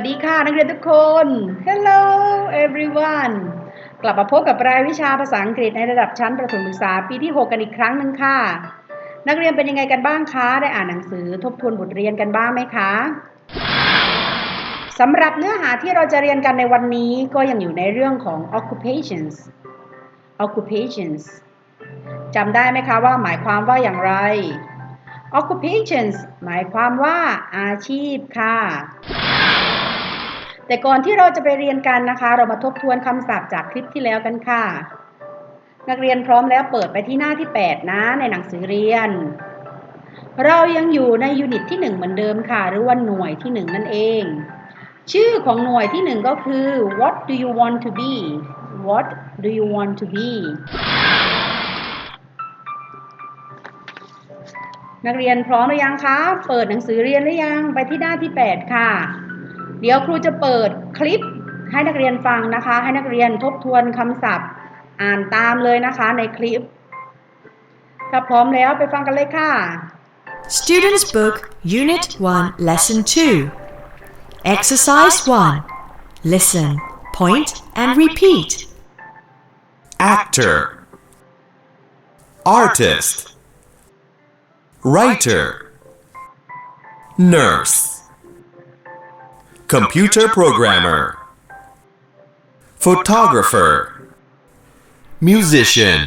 วัสดีค่ะ นักเรียนทุกคน Hello everyone กลับมาพบกับรายวิชาภาษาอังกฤษในระดับชั้นประถมศึกษาปีที่ 6 กันอีกครั้งหนึ่งค่ะ นักเรียนเป็นยังไงกันบ้างคะ ได้อ่านหนังสือทบทวนบทเรียนกันบ้างไหมคะสำหรับเนื้อหาที่เราจะเรียนกันในวันนี้ก็ยังอยู่ในเรื่องของ occupations occupations จำได้ไหมคะว่าหมายความว่าอย่างไร occupations หมายความว่าอาชีพค่ะ แต่ก่อนที่เราจะไปเรียนกันนะคะ เรามาทบทวนคำศัพท์จากคลิปที่แล้วกันค่ะ นักเรียนพร้อมแล้วเปิดไปที่หน้าที่ 8 นะในหนังสือเรียน เรายังอยู่ในยูนิตที่ 1 เหมือนเดิมค่ะ หรือว่าหน่วยที่ 1 นั่นเอง ชื่อของหน่วยที่ 1 ก็คือ what do you want to be what do you want to be นักเรียนพร้อมหรือยังคะ เปิดหนังสือเรียนหรือยัง ไปที่หน้าที่ 8 ค่ะ เดี๋ยวครูจะเปิดคลิปให้นักเรียนฟังนะคะ ให้นักเรียนทบทวนคำศัพท์ อ่านตามเลยนะคะในคลิป ถ้าพร้อมแล้วไปฟังกันเลยค่ะ Students Book Unit 1 Lesson 2 Exercise 1 Listen, point and repeat. actor, artist, writer, nurse, computer programmer, photographer, musician,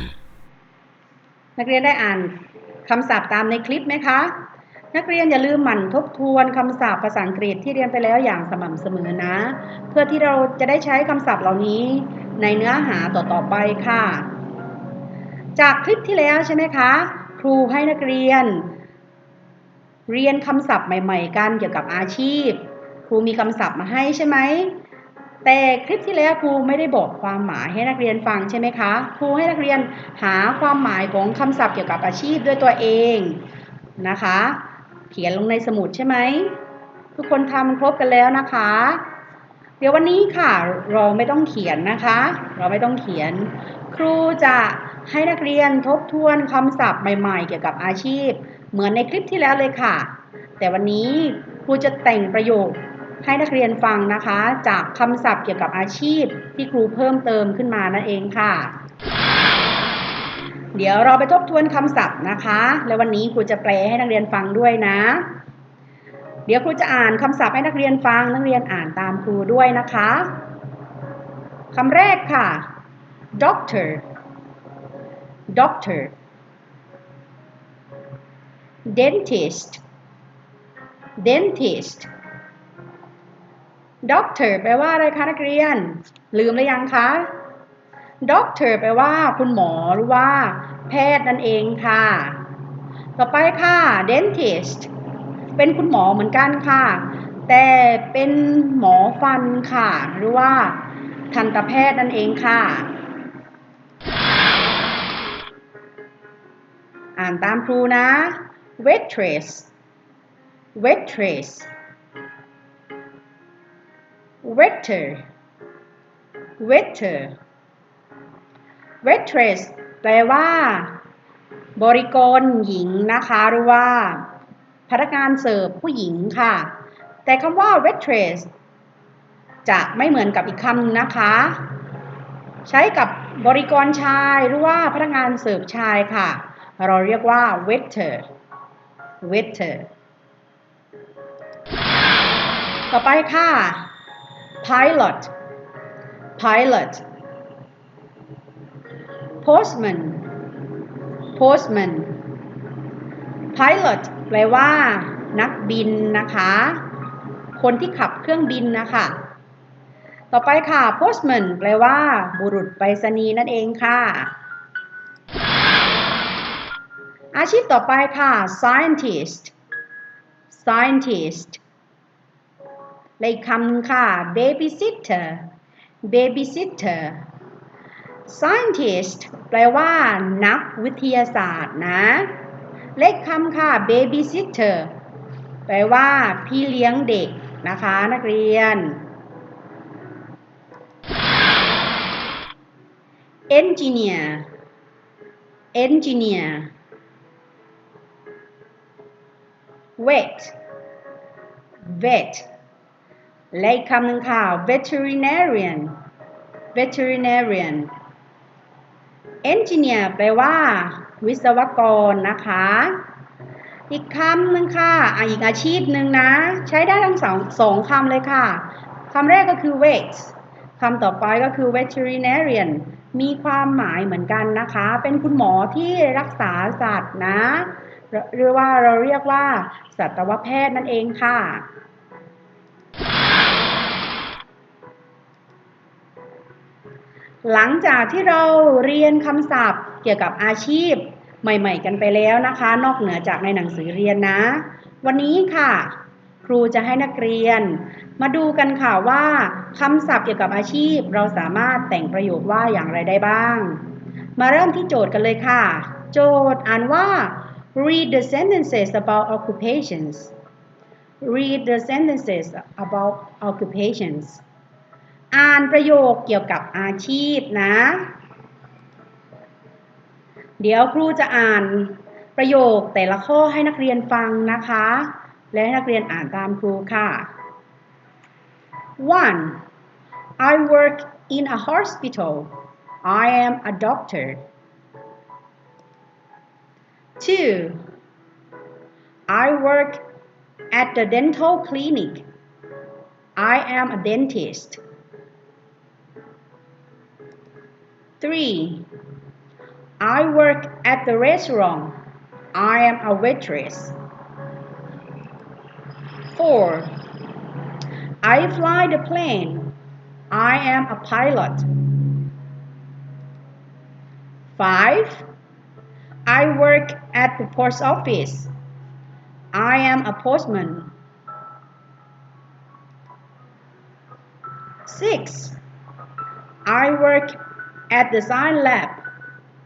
นักเรียนได้อ่านคำศัพท์ตามในคลิปไหมคะ นักเรียนอย่าลืมหมั่นทบทวนคำศัพท์ภาษาอังกฤษที่เรียนไปแล้วอย่างสม่ำเสมอนะ เพื่อที่เราจะได้ใช้คำศัพท์เหล่านี้ในเนื้อหาต่อๆไปค่ะ จากคลิปที่แล้วใช่ไหมคะ ครูให้นักเรียน เรียนคำศัพท์ใหม่ ๆ กันเกี่ยวกับอาชีพ รูมีคำศัพท์มาให้ใช่ไหม แต่คลิปที่แล้วครูไม่ได้บอกความหมายให้นักเรียนฟังใช่ไหมคะ ครูให้นักเรียนหาความหมายของคำศัพท์เกี่ยวกับอาชีพด้วยตัวเองนะคะ เขียนลงในสมุดใช่ไหม ทุกคนทำครบกันแล้วนะคะ เดี๋ยววันนี้ค่ะเราไม่ต้องเขียนนะคะ เราไม่ต้องเขียน ครูจะให้นักเรียนทบทวนคำศัพท์ใหม่ ๆ เกี่ยวกับอาชีพ เหมือนในคลิปที่แล้วเลยค่ะ แต่วันนี้ครูจะแต่งประโยค ให้นักเรียนฟังนะคะ จากคำศัพท์เกี่ยวกับอาชีพที่ครูเพิ่มเติมขึ้นมานั่นเองค่ะ เดี๋ยวเราไปทบทวนคำศัพท์นะคะ แล้ววันนี้ครูจะแปลให้นักเรียนฟังด้วยนะ เดี๋ยวครูจะอ่านคำศัพท์ให้นักเรียนฟัง นักเรียนอ่านตามครูด้วยนะคะคำแรกค่ะ doctor doctor dentist dentist doctor แปลว่าอะไรคะนักเรียน ลืมหรือยังคะ doctor แปลว่าคุณหมอหรือว่า แพทย์นั่นเองค่ะ ต่อไปค่ะ dentist เป็นคุณหมอเหมือนกันค่ะ แต่เป็นหมอฟันค่ะ หรือว่าทันตแพทย์นั่นเองค่ะ อ่านตามครูนะ waitress waitress waiter waiter waitress แปลว่า บริกรหญิงนะคะ หรือว่า พนักงานเสิร์ฟผู้หญิงค่ะ แต่คำว่า waitress จะไม่เหมือนกับอีกคำหนึงนะคะ ใช้กับบริกรชายหรือว่าพนักงานเสิร์ฟชายค่ะ เราเรียกว่า waiter waiter ต่อไปค่ะ pilot pilot postman postman pilot แปลว่า นักบินนะคะ คนที่ขับเครื่องบินนะคะ ต่อไปค่ะ postman แปลว่า บุรุษไปรษณีย์นั่นเองค่ะ อาชีพต่อไปค่ะ scientist scientist และอีกคำค่ะ babysitter babysitter scientist แปลว่านักวิทยาศาสตร์นะ เลขคำค่ะ babysitter แปลว่าพี่เลี้ยงเด็กนะคะนักเรียน engineer engineer vet vet และอีกคำหนึ่งค่ะ veterinarian veterinarian engineer แปลว่า วิศวกรนะคะ อีกคำหนึ่งค่ะอะอีกอาชีพหนึ่งนะ ใช้ได้ทั้งสองสองคำเลยค่ะคำแรกก็คือ vet คำต่อไปก็คือ veterinarian มีความหมายเหมือนกันนะคะ เป็นคุณหมอที่รักษาสัตว์นะ หรือว่าเราเรียกว่าสัตวแพทย์นั่นเองค่ะ หลังจากที่เราเรียนคำศัพท์เกี่ยวกับอาชีพใหม่ๆ กันไปแล้วนะคะ นอกเหนือจากในหนังสือเรียนนะ วันนี้ค่ะ ครูจะให้นักเรียน มาดูกันค่ะว่าคำศัพท์เกี่ยวกับอาชีพ เราสามารถแต่งประโยคว่าอย่างไรได้บ้าง มาเริ่มที่โจทย์กันเลยค่ะ โจทย์อ่านว่า read the sentences about occupations read the sentences about occupations อ่านประโยคเกี่ยวกับอาชีพนะ เดี๋ยวครูจะอ่านประโยคแต่ละข้อให้นักเรียนฟังนะคะ และให้นักเรียนอ่านตามครูค่ะ 1. I work in a hospital. I am a doctor. 2. I work at the dental clinic. I am a dentist. 3. I work at the restaurant. I am a waitress. 4. I fly the plane. I am a pilot. 5. I work at the post office. I am a postman. 6. I work at the science lab.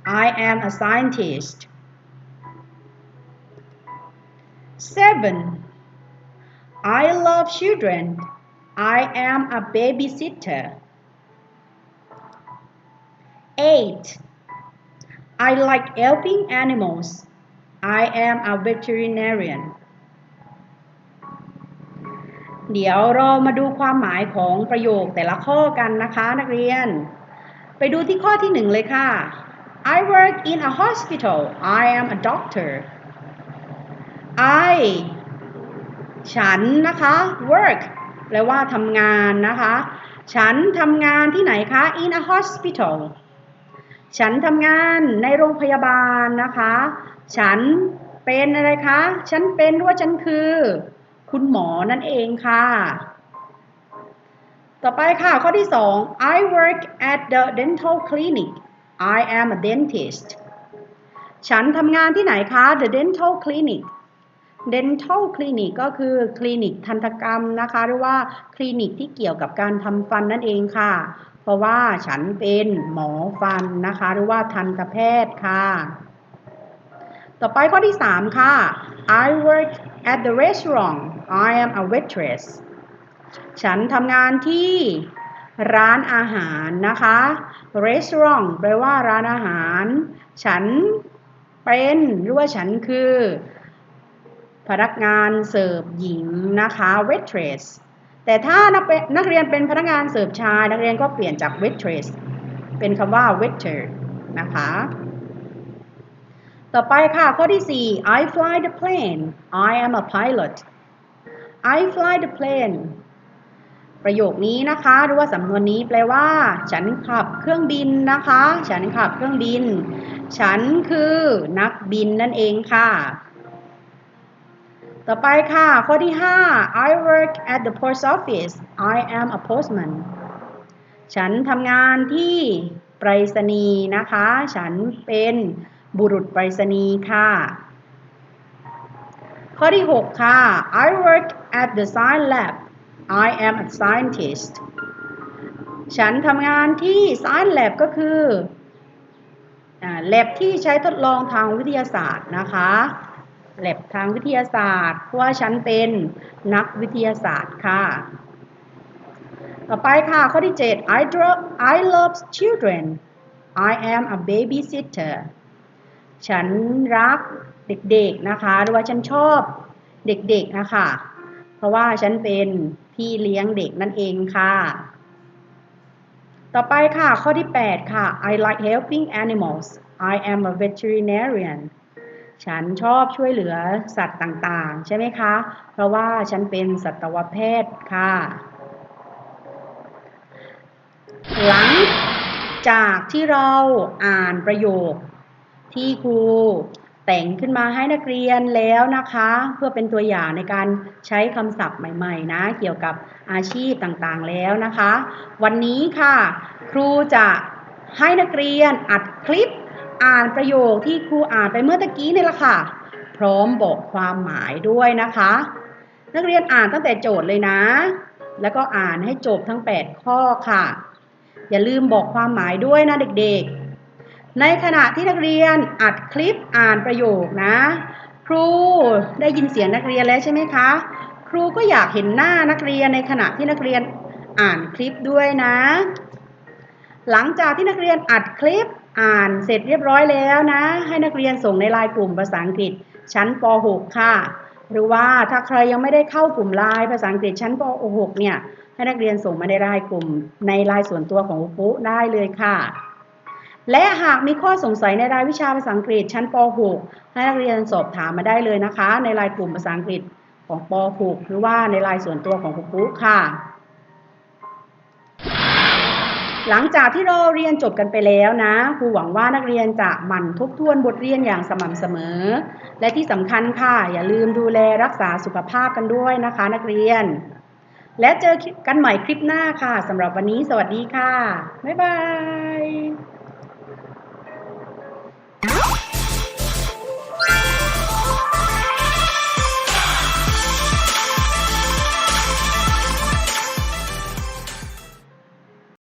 I am a scientist. 7. I love children. I am a babysitter. 8. I like helping animals. I am a veterinarian. เดี๋ยวเรามาดูความหมายของประโยคแต่ละข้อกันนะคะนักเรียน ไปดูที่ข้อที่หนึ่งเลยค่ะ I work in a hospital. I am a doctor. I ฉันนะคะ work แปลว่าทำงานนะคะ ฉันทำงานที่ไหนคะ in a hospital ฉันทำงานในโรงพยาบาลนะคะ ฉันเป็นอะไรคะ ฉันเป็นหรือว่าฉันคือ คุณหมอนั่นเองค่ะ ต่อไปค่ะ ข้อที่ 2 I work at the dental clinic I am a dentist ฉันทำงานที่ไหนคะ the dental clinic dental clinic ก็คือคลินิกทันตกรรมนะคะ หรือว่าคลินิกที่เกี่ยวกับการทำฟันนั่นเองค่ะ เพราะว่าฉันเป็นหมอฟันนะคะ หรือว่าทันตแพทย์ค่ะ ต่อไปข้อที่ 3 ค่ะ I work at the restaurant I am a waitress ฉันทำงานที่ร้านอาหารนะคะ restaurant แปลว่าร้านอาหาร ฉันเป็นหรือว่าฉันคือ พนักงานเสิร์ฟหญิงนะคะ waitress แต่ถ้านักเปนักเรียนเป็นพนักงานเสิร์ฟชาย นักเรียนก็เปลี่ยนจาก waitress เป็นคำว่า waiter นะคะ ต่อไปค่ะข้อที่ 4 I fly the plane I am a pilot I fly the plane ประโยคนี้นะคะ หรือว่าสำนวนนี้แปลว่า ฉันขับเครื่องบินนะคะ ฉันขับเครื่องบิน ฉันคือนักบินนั่นเองค่ะ ต่อไปค่ะข้อที่ 5 I work at the post office I am a postman ฉันทำงานที่ไปรษณีย์นะคะ ฉันเป็นบุรุษไปรษณีย์ค่ะ ข้อที่ 6 ค่ะ I work at the science lab I am a scientist ฉันทำงานที่ science lab ก็คือ lab ที่ใช้ทดลองทางวิทยาศาสตร์นะคะ lab ทางวิทยาศาสตร์ เพราะว่าฉันเป็นนักวิทยาศาสตร์ค่ะ ต่อไปค่ะ ข้อที่ 7 I draw I love children I am a babysitter ฉันรักเด็กๆนะคะ หรือว่าฉันชอบเด็กๆนะคะ เพราะว่าฉันเป็น พี่เลี้ยงเด็กนั่นเองค่ะ ต่อไปค่ะ ข้อที่ 8 ค่ะ I like helping animals I am a veterinarian ฉันชอบช่วยเหลือสัตว์ต่างๆ ใช่ไหมคะ เพราะว่าฉันเป็นสัตวแพทย์ค่ะ หลังจากที่เราอ่านประโยคที่ครู แต่งขึ้นมาให้นักเรียนแล้วนะคะ เพื่อเป็นตัวอย่างในการใช้คำศัพท์ใหม่ๆนะ เกี่ยวกับอาชีพต่างๆแล้วนะคะ วันนี้ค่ะ ครูจะให้นักเรียนอัดคลิปอ่านประโยคที่ครูอ่านไปเมื่อตะกี้นี่แหละค่ะ พร้อมบอกความหมายด้วยนะคะ นักเรียนอ่านตั้งแต่โจทย์เลยนะ แล้วก็อ่านให้จบทั้ง 8 ข้อค่ะ อย่าลืมบอกความหมายด้วยนะเด็กๆ ในขณะที่นักเรียนอัดคลิปอ่านประโยคนะ ครูได้ยินเสียงนักเรียนแล้วใช่ไหมคะ ครูก็อยากเห็นหน้านักเรียนในขณะที่นักเรียนอ่านคลิปด้วยนะ หลังจากที่นักเรียนอัดคลิปอ่านเสร็จเรียบร้อยแล้วนะ ให้นักเรียนส่งในไลน์กลุ่มภาษาอังกฤษชั้นป .6 ค่ะ หรือว่าถ้าใครยังไม่ได้เข้ากลุ่มไลน์ภาษาอังกฤษชั้นป .6 เนี่ยให้นักเรียนส่งมาในไลน์กลุ่มในไลน์ส่วนตัวของครูปุ๊ได้เลยค่ะ และหากมีข้อสงสัยในรายวิชาภาษาอังกฤษชั้นป .6 ให้นักเรียนสอบถามมาได้เลยนะคะ ในไลน์กลุ่มภาษาอังกฤษของป .6 หรือว่าในไลน์ส่วนตัวของครูค่ะ หลังจากที่เราเรียนจบกันไปแล้วนะครูหวังว่านักเรียนจะหมั่นทบทวนบทเรียนอย่างสม่ำเสมอ และที่สำคัญค่ะ อย่าลืมดูแลรักษาสุขภาพกันด้วยนะคะ นักเรียน และเจอกันใหม่คลิปหน้าค่ะสำหรับวันนี้สวัสดีค่ะ บ๊ายบาย